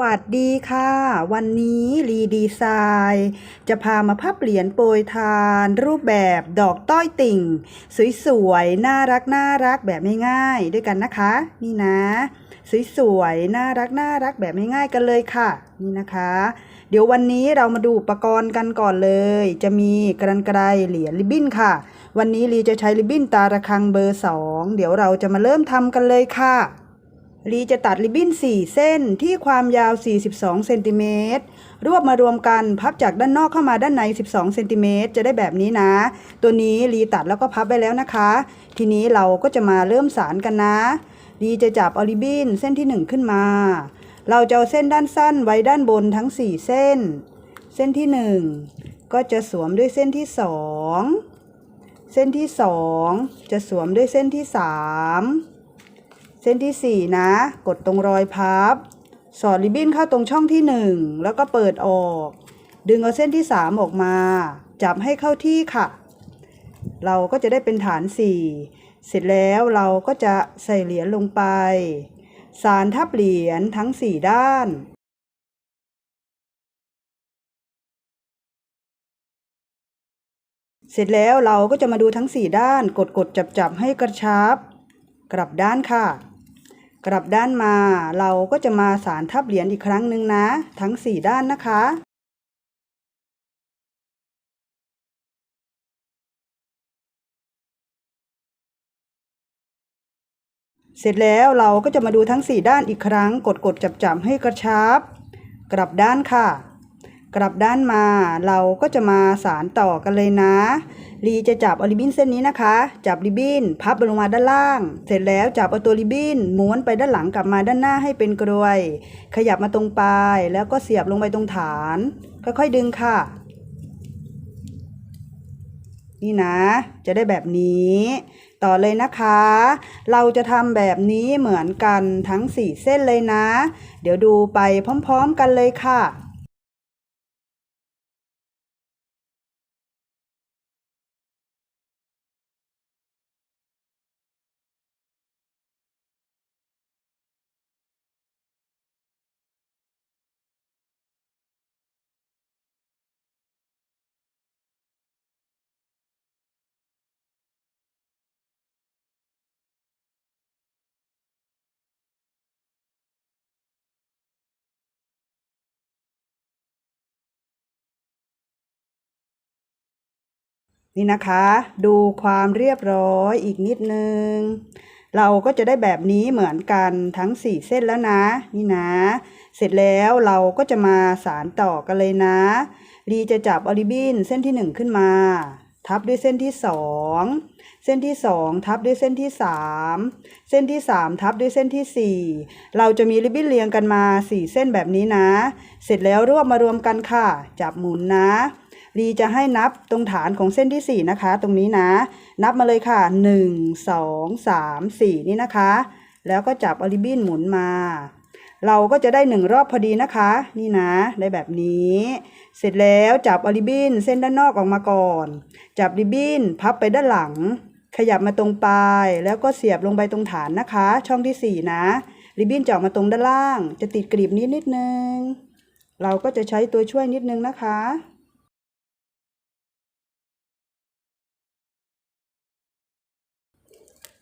วัสดีค่ะ วันนี้รีดีไซน์จะพามาพับเหรียญโปรยทาน รูปแบบดอกต้อยติ่ง สวยๆ น่ารักน่ารักแบบง่ายๆด้วยกันนะคะ นี่นะ สวยๆ น่ารักน่ารักแบบง่ายๆกันเลยค่ะ นี่นะคะ เดี๋ยววันนี้เรามาดูอุปกรณ์กันก่อนเลย จะมีกรรไกรเหรียญริบบิ้นค่ะ วันนี้ลีจะใช้ริบบิ้นตาระคังเบอร์ 2 เดี๋ยวเราจะมาเริ่มทำกันเลยค่ะ ลีจะตัดริบบิ้น 4 เส้นที่ความยาว 42 เซนติเมตร รวบมารวมกันพับจากด้านนอกเข้ามาด้านใน 12 เซนติเมตรจะได้แบบนี้นะ ตัวนี้ลีตัดแล้วก็พับไปแล้วนะคะ ทีนี้เราก็จะมาเริ่มสารกันนะ ลีจะจับอริบบิ้นเส้นที่ 1 ขึ้นมา เราจะเอาเส้นด้านสั้นไว้ด้านบนทั้ง 4 เส้น เส้นที่ 1 ก็จะสวมด้วยเส้นที่ 2 เส้นที่ 2 จะสวมด้วยเส้นที่ 3 เส้นที่ 4 นะ กดตรงรอยพับ สอดริบบิ้นเข้าตรงช่องที่ 1 แล้วก็เปิดออก ดึงเอาเส้นที่ 3 ออกมา จับให้เข้าที่ค่ะ เราก็จะได้เป็นฐาน 4 เสร็จแล้วเราก็จะใส่เหรียญลงไป สารทับเหรียญทั้ง 4 ด้านเสร็จแล้วเราก็จะมาดูทั้ง 4 ด้าน กดกดจับจับให้กระชับ กลับด้านค่ะ กลับด้านมาเราก็จะมาสารทับเหรียญอีกครั้งหนึ่งนะ ทั้ง 4 ด้านนะคะ เสร็จแล้วเราก็จะมาดูทั้ง 4 ด้านอีกครั้ง กดกดจับจับให้กระชับ กลับด้านค่ะ กลับด้านมาเราก็จะมาสารต่อกันเลยนะลีจะจับเอาริบบิ้นเส้นนี้นะคะ จับริบบิ้นพับลงมาด้านล่าง เสร็จแล้วจับเอาตัวริบบิ้นม้วนไปด้านหลังกลับมาด้านหน้าให้เป็นกรวย ขยับมาตรงปลายแล้วก็เสียบลงไปตรงฐาน ค่อยๆดึงค่ะ นี่นะ จะได้แบบนี้ ต่อเลยนะคะ เราจะทำแบบนี้เหมือนกันทั้ง 4 เส้นเลยนะ เดี๋ยวดูไปพร้อม ๆ กันเลยค่ะ นี่นะคะ ดูความเรียบร้อยอีกนิดนึง เราก็จะได้แบบนี้เหมือนกันทั้ง 4 เส้นแล้วนะ นี่นะ เสร็จแล้วเราก็จะมาสารต่อกันเลยนะลีจะจับออริบบินเส้นที่ 1 ขึ้นมา ทับด้วยเส้นที่ 2 เส้นที่ 2 ทับด้วยเส้นที่ 3 เส้นที่ 3 ทับด้วยเส้นที่ 4 เราจะมีริบบิ้นเรียงกันมา 4 เส้นแบบนี้นะ เสร็จแล้วรวบมารวมกันค่ะ จับหมุนนะ ลีจะให้นับตรงฐานของเส้นที่ 4 นะคะ ตรงนี้นะ นับมาเลยค่ะ 1 2 3 4 นี่นะคะ แล้วก็จับอริบินหมุนมา เราก็จะได้หนึ่งรอบพอดีนะคะ นี่นะ ได้แบบนี้ เสร็จแล้วจับอริบินเส้นด้านนอกออกมาก่อน จับริบบินพับไปด้านหลัง ขยับมาตรงปลายแล้วก็เสียบลงไปตรงฐานนะคะ ช่องที่ 4 นะริบบิ้นจะออกมาตรงด้านล่าง จะติดกรีบนิดนิดนึง เราก็จะใช้ตัวช่วยนิดนึงนะคะ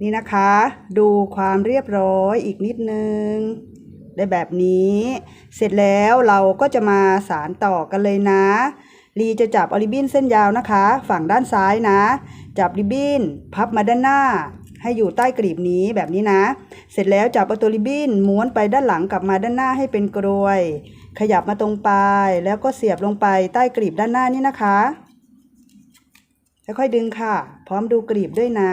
นี่นะคะ ดูความเรียบร้อยอีกนิดนึง ได้แบบนี้ เสร็จแล้วเราก็จะมาสารต่อกันเลยนะลีจะจับอริบบินเส้นยาวนะคะ ฝั่งด้านซ้ายนะ จับริบบิ้น พับมาด้านหน้าใให้อยู่ใต้กลีบนี้แบบนี้นะ เสร็จแล้วจับเอาตัวริบบิ้นม้วนไปด้านหลังกลับมาด้านหน้าให้เป็นกรวย ขยับมาตรงปลายแล้วก็เสียบลงไปใต้กลีบด้านหน้านี่นะคะค่อยๆดึงค่ะ พร้อมดูกลีบด้วยนะ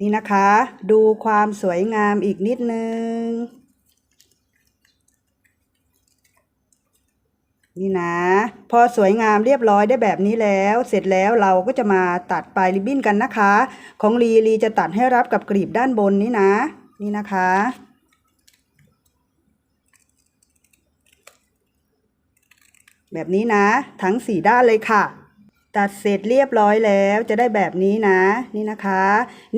นี่นะคะ ดูความสวยงามอีกนิดนึง นี่นะ พอสวยงามเรียบร้อยได้แบบนี้แล้ว เสร็จแล้วเราก็จะมาตัดปลายริบบิ้นกันนะคะ ของลีลีจะตัดให้รับกับกลีบด้านบนนี้นะ นี่นะคะแบบนี้นะ ทั้งสี่ด้านเลยค่ะ ตัดเสร็จเรียบร้อยแล้วจะได้แบบนี้นะ นี่นะคะ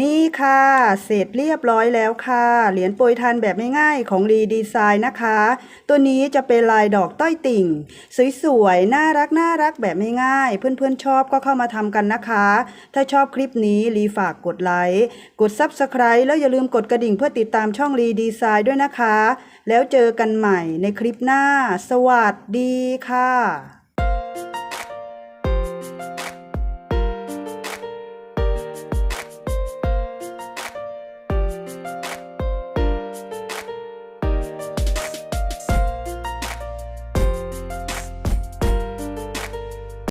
นี่ค่ะ เสร็จเรียบร้อยแล้วค่ะ เหรียญโปรยทานแบบง่ายๆของรีดีไซน์นะคะ ตัวนี้จะเป็นลายดอกต้อยติ่ง สวยๆ น่ารักน่ารักแบบง่ายๆเพื่อนๆชอบก็เข้ามาทำกันนะคะ ถ้าชอบคลิปนี้รีฝากกดไลค์กด Subscribe แล้วอย่าลืมกดกระดิ่งเพื่อติดตามช่องรีดีไซน์ด้วยนะคะ แล้วเจอกันใหม่ในคลิปหน้า สวัสดีค่ะ